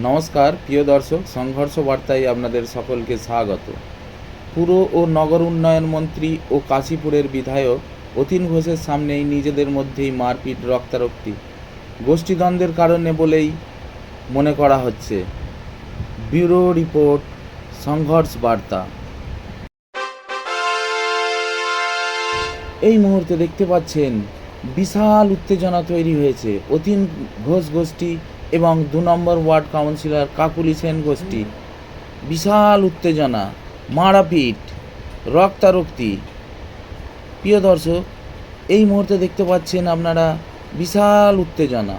নমস্কার, প্রিয় দর্শক, সংঘর্ষ বার্তায় আপনাদের সকলকে স্বাগত। পুর ও নগর উন্নয়ন মন্ত্রী ও কাশীপুরের বিধায়ক অতীন ঘোষের সামনেই নিজেদের মধ্যেই মারপিট রক্তারক্তি। গোষ্ঠীদ্বন্দ্বের কারণে বলেই মনে করা হচ্ছে। ব্যুরো রিপোর্ট, সংঘর্ষ বার্তা। এই মুহূর্তে দেখতে পাচ্ছেন, বিশাল উত্তেজনা তৈরি হয়েছে। অতীন ঘোষ গোষ্ঠী এবং দু নম্বর ওয়ার্ড কাউন্সিলর কাকুলি সেন গোষ্ঠী। বিশাল উত্তেজনা, মারাপিট, রক্তারক্তি। প্রিয় দর্শক, এই মুহূর্তে দেখতে পাচ্ছেন আপনারা বিশাল উত্তেজনা।